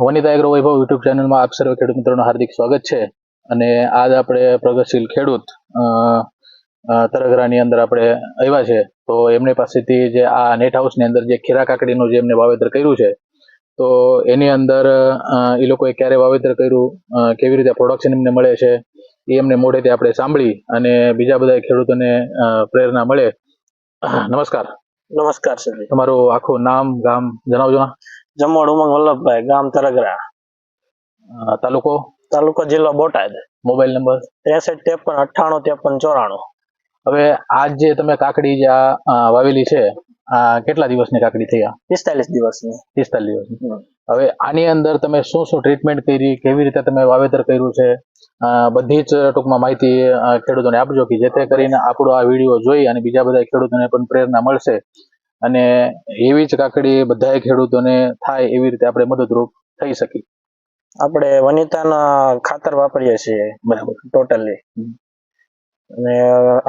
Vanita agro વૈભવ YouTube ચેનલમાં આપ સર્વ ખેડૂત મિત્રોનું હાર્દિક સ્વાગત છે. અને આજ આપણે પ્રગતિશીલ ખેડૂત તરગરાની અંદર આપણે આવ્યા છે. તો એમની પાસેથી જે આ નેટ હાઉસની અંદર જે ખીરા કાકડીનું જે એમને વાવેતર કર્યું છે તો એની અંદર એ લોકોએ ક્યારે વાવેતર કર્યું કેવી રીતે પ્રોડક્શન એમને મળે છે એ એમને મોઢેથી આપણે સાંભળી અને બીજા બધા ખેડૂતોને પ્રેરણા મળે. નમસ્કાર. નમસ્કાર સર તમારું આખું નામ ગામ જણાવજો ને. જમોડ ઉમંગ વલ્લભભાઈ ગામ તરગરા. અ, તાલુકો? તાલુકો જિલ્લો બોટાદ. Mobile number? ત્રેસઠ ત્રેપન અઠ્ઠાણું ત્રેપન ચોરાણું. હવે આજ જે તમે કાકડી જે આ અ, વાવેલી છે આ કેટલા દિવસની કાકડી થઈ આ? પિસ્તાલીસ દિવસની. પિસ્તાલીસ દિવસ હમ. હવે આની અંદર તમે શું શું ટ્રીટમેન્ટ કરી કેવી રીતે તમે વાવેતર કર્યું છે? અ, બધી જ ટૂંકમાં માહિતી અ, ખેડૂતોને આપજો કે જેથી કરીને આપણો આ વીડિયો જોઈ અને બીજા બધા ખેડૂતોને પણ પ્રેરણા મળશે. અને એવી જ કાકડી બધા ખેડૂતોને થાય એવી રીતે આપણે મદદરૂપ થઈ શકી આપણે વનિતાના ખાતર વાપરીએ છીએ. બરાબર. ટોટલી અને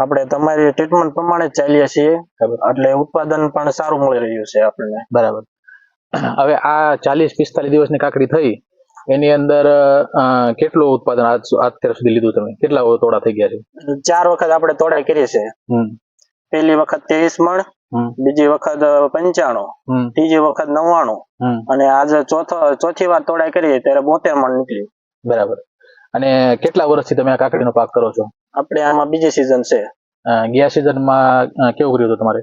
આપણે તમારી ટ્રીટમેન્ટ પ્રમાણે જ ચાલીએ છીએ. એટલે ઉત્પાદન પણ સારું મળી રહ્યું છે આપણને. બરાબર. હવે આ ચાલીસ પિસ્તાલીસ દિવસની કાકડી થઈ એની અંદર કેટલું ઉત્પાદન અત્યાર સુધી લીધું તમે? કેટલા તોડા થઈ ગયા છે? ચાર વખત આપણે તોડાઈ કરી છે પહેલી વખત ત્રેવીસ મણ બીજી વખત પંચાણું ત્રીજી વખત નવ્વાણું અને આજે ચોથો ચોથી વાર તોડાઈ કરીએ ત્યારે બોતેર મણ નીકળી. બરાબર. અને કેટલા વર્ષથી તમે આ કાકડીનો પાક કરો છો? આપણે આમાં બીજી સિઝન છે. ગયા ગયા સિઝનમાં કેવું કર્યું હતું તમારે?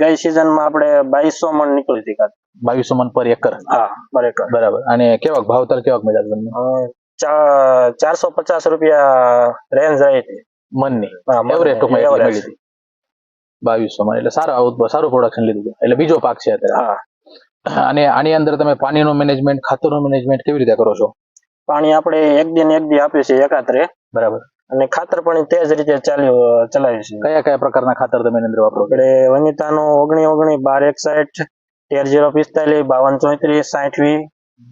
ગઈ સિઝનમાં આપણે બાવીસો મણ નીકળી હતી કાં. બાવીસો મન પર એકર? હા બરેકર બરાબર. અને કેવાક ભાવતર કેવાક મળ્યા તમને? ચારસો પચાસ રૂપિયા રેન્જ રહી હતી. મનની એવરેજ ટૂંકમાં મળી હતી. બાવીસો માં એટલે સારા સારું પ્રોડક્શન લીધું એટલે બીજો પાક છે અત્યારે. હા. અને આની અંદર તમે પાણીનું મેનેજમેન્ટ ખાતરનું મેનેજમેન્ટ કેવી રીતે કરો છો? પાણી આપણે એક દિન એક દી આપીએ છીએ એકાત્રે. બરાબર. અને ખાતર પણ તે જ રીતે ચાલ્યું ચલાવીએ છીએ. કયા કયા પ્રકારના ખાતર તમે અંદર વાપરો એટલે વનિતાનું ઓગણી ઓગણી બાર એકસાઠ તેર જીરો પિસ્તાલીસ બાવન ચોત્રીસ સાઠ વી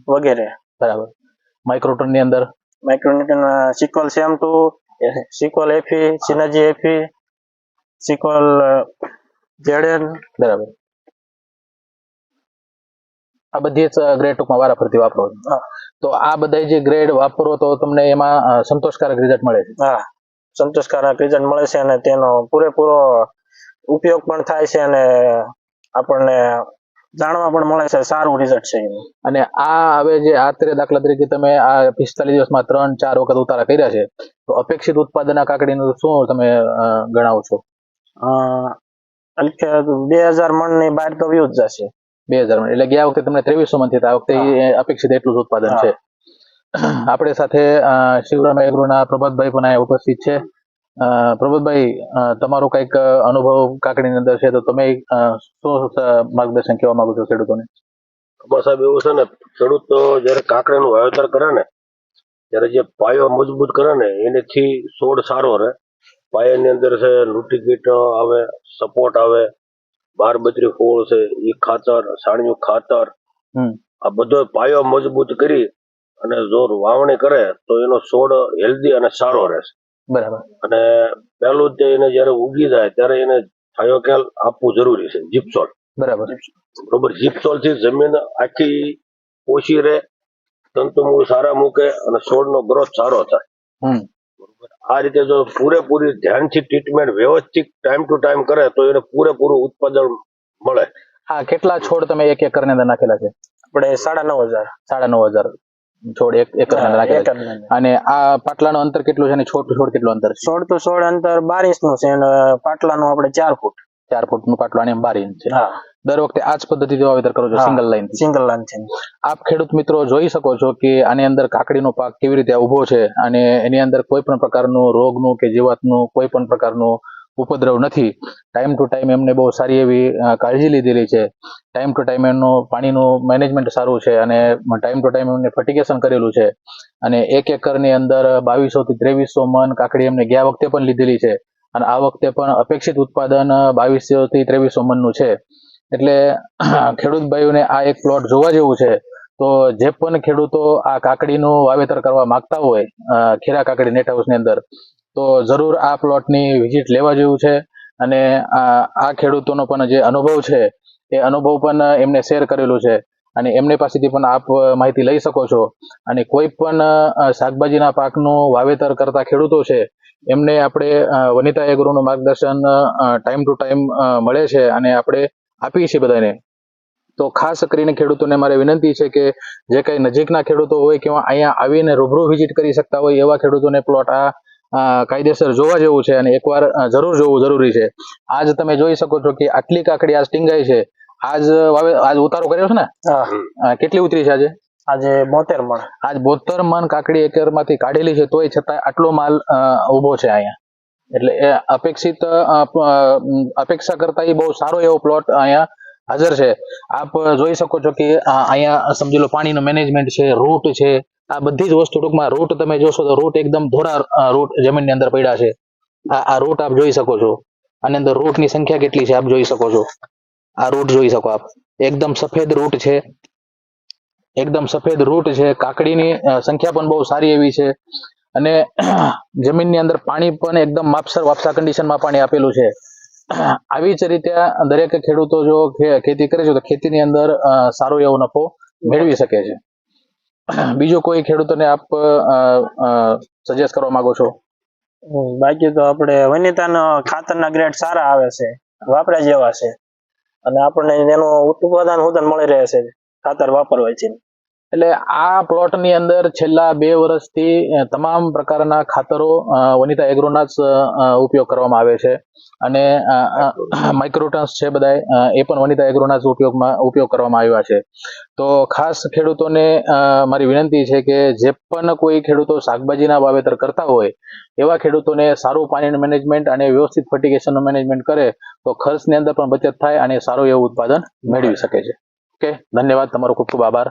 વગેરે. બરાબર. માઇક્રોટનની અંદર? Micronewton sequel same to sequel એફી synergy એફી સિક્વલ જેડેન. બરાબર. આ બધી જ ગ્રેડ ટૂંકમાં વારાફરતી વાપરો તો આ બધા જે ગ્રેડ વાપરો તો તમને એમાં સંતોષકારક રિઝલ્ટ મળે છે. હા. સંતોષકારક રિઝલ્ટ મળે છે અને તેનો પૂરેપૂરો ઉપયોગ પણ થાય છે અને આપણને જાણવા પણ મળે છે સારું રિઝલ્ટ છે અને આ હવે જે આત્રે દાખલા તરીકે તમે આ પિસ્તાલીસ દિવસમાં ત્રણ ચાર વખત ઉતારા કર્યા છે તો અપેક્ષિત ઉત્પાદન આ કાકડીનું શું તમે ગણાવો છો? બે હજાર મણની બહાર તો વ્યૂ જ જશે. બે હજાર મણ એટલે ગયા વખતે તમને ત્રેવીસો મન થતા આ વખતે અપેક્ષિત એટલું જ ઉત્પાદન છે. આપણે સાથે શિવરામ એગ્રોના પ્રભાતભાઈ પણ અહીંયા ઉપસ્થિત છે. અ, પ્રભાતભાઈ તમારો કંઈક અનુભવ કાકડીની અંદર છે તો તમે શું માર્ગદર્શન કહેવા માંગો છો ખેડૂતોને? બસ સાહેબ એવું છે ને ખેડૂત તો જયારે કાકડીનું વાવેતર કરે ને ત્યારે જે પાયો મજબૂત કરે ને એનેથી છોડ સારો રહે. પાયાની અંદર છે લૂંટી કીટ આવે સપોર્ટ આવે બાર બત્રી ફૂલ છે એ ખાતર સાણિયું ખાતર આ બધો પાયો મજબૂત કરી અને જો વાવણી કરે તો એનો છોડ હેલ્ધી અને સારો રહેશે. બરાબર. અને પહેલું જ તે એને જયારે ઉગી જાય ત્યારે એને થાયોકેલ આપવું જરૂરી છે જીપસોલ બરાબર. બરોબર જીપસોલથી જમીન આખી ઓછી રહે તંતુ મૂળ સારા મૂકે અને છોડનો ગ્રોથ સારો થાય. આ રીતે જો પૂરેપૂરી ધ્યાનથી ટ્રીટમેન્ટ વ્યવસ્થિત ટાઈમ ટુ ટાઈમ કરે તો એને પૂરેપૂરું ઉત્પાદન મળે. હા કેટલા છોડ તમે એક એકરની અંદર નાખેલા છે? આપણે સાડા નવ હજાર. સાડા નવ હજાર છોડ એક એકરની અંદર નાખેલા છે. અને આ પાટલાનું અંતર કેટલું છે અને છોડ ટુ છોડ કેટલું અંતર છે? છોડ તો છોડ અંતર બાર ઇંચનું છે અને પાટલાનું આપણે ચાર ફૂટ. ચાર ફૂટનું પાટલું અને બાર ઇંચ છે. દર વખતે આ જ પદ્ધતિથી વાવેતર કરો છો સિંગલ લાઈન સિંગલ લાઈન છે આપ ખેડૂત મિત્રો જોઈ શકો છો કે આની અંદર કાકડીનો પાક કેવી રીતે ઊભો છે અને એની અંદર કોઈ પણ પ્રકારનું રોગનું કે જીવાતનું કોઈ પણ પ્રકારનું ઉપદ્રવ નથી. ટાઈમ ટુ ટાઈમ એમને બહુ સારી એવી કાળજી લીધેલી છે. ટાઈમ ટુ ટાઈમ એમનું પાણીનું મેનેજમેન્ટ સારું છે અને ટાઈમ ટુ ટાઈમ એમને ફર્ટિગેશન કરેલું છે. અને એક એકરની અંદર બાવીસો થી ત્રેવીસો મન કાકડી એમને ગયા વખતે પણ લીધેલી છે. અને આ વખતે પણ અપેક્ષિત ઉત્પાદન બાવીસો થી ત્રેવીસો મનનું છે. એટલે ખેડૂત ભાઈઓને આ એક પ્લોટ જોવા જેવું છે, તો જે પણ ખેડૂતો આ કાકડીનું વાવેતર કરવા માંગતા હોય ખીરા કાકડી નેટ હાઉસની અંદર, તો જરૂર આ પ્લોટની વિઝિટ લેવા જેવું છે. અને આ ખેડૂતોનો પણ જે અનુભવ છે, એ અનુભવ પણ એમને શેર કરેલું છે. અને એમની પાસેથી પણ આપ માહિતી લઈ શકો છો. અને કોઈ પણ શાકભાજીના પાકનું વાવેતર કરતા ખેડૂતો છે, એમને આપણે વનિતા એગ્રોનું માર્ગદર્શન ટાઈમ ટુ ટાઈમ મળે છે અને આપણે આપીએ છીએ બધાને. તો ખાસ કરીને ખેડૂતોને મારે વિનંતી છે કે જે કંઈ નજીકના ખેડૂતો હોય કે અહીંયા આવીને રૂબરૂ વિઝિટ કરી શકતા હોય એવા ખેડૂતોને પ્લોટ આ કાયદેસર જોવા જેવું છે અને એકવાર જરૂર જોવું જરૂરી છે. આજ તમે જોઈ શકો છો કે આટલી કાકડી આ સ્ટીંગાઈ છે. આજ આજ ઉતારો કર્યો છે ને? કેટલી ઉતરી છે આજે? આજે બોતેર મણ. આજ બોતેર મણ કાકડી એકરમાંથી કાઢેલી છે તોય છતાં આટલો માલ ઊભો છે અહીંયા. એટલે અપેક્ષિત અપેક્ષા કરતા એ બહુ સારો એવો પ્લોટ અહીંયા હાજર છે. આપ જોઈ શકો છો કે અહીંયા સમજી લો પાણીનું મેનેજમેન્ટ છે રૂટ છે. આ બધી જ વસ્તુ ટૂંકમાં રૂટ તમે જોશો તો રૂટ એકદમ ધોરા રૂટ જમીનની અંદર પડ્યા છે. આ આ રૂટ આપ જોઈ શકો છો. આની અંદર રૂટની સંખ્યા કેટલી છે આપ જોઈ શકો છો. આ રૂટ જોઈ શકો આપ. એકદમ સફેદ રૂટ છે. એકદમ સફેદ રૂટ છે. કાકડીની સંખ્યા પણ બહુ સારી એવી છે. અને જમીનની અંદર પાણી પણ એકદમ માપસર વાપસા કન્ડિશનમાં પાણી આપેલું છે. આવી જ રીતે દરેક ખેડૂતો જો ખેતી કરે છે, તો ખેતીની અંદર સારો એવો નફો મેળવી શકે છે. બીજું કોઈ ખેડૂતોને આપ સજેસ્ટ કરવા માંગો છો? બાકી તો આપણે વનિતાના ખાતરના ગ્રેડ સારા આવે છે. વાપરા જેવા છે. અને આપણને એનું ઉત્પાદન ઉત્પાદન મળી રહે છે ખાતર વાપરવાથી એટલે આ પ્લોટની અંદર છેલ્લા બે વર્ષથી તમામ પ્રકારના ખાતરો વનિતા એગ્રોના જ ઉપયોગ કરવામાં આવે છે. અને માઇક્રોટન્સ છે બધાય એ પણ વનિતા એગ્રોના જ ઉપયોગમાં, ઉપયોગ કરવામાં આવ્યા છે. તો ખાસ ખેડૂતોને મારી વિનંતી છે કે જે પણ કોઈ ખેડૂતો શાકભાજીના વાવેતર કરતા હોય, એવા ખેડૂતોને સારું પાણીનું મેનેજમેન્ટ અને વ્યવસ્થિત ફર્ટિગેશનનું મેનેજમેન્ટ કરે, તો ખર્ચની અંદર પણ બચત થાય અને સારું એવું ઉત્પાદન મેળવી શકે છે. ઓકે? ધન્યવાદ. તમારો ખૂબ ખૂબ આભાર.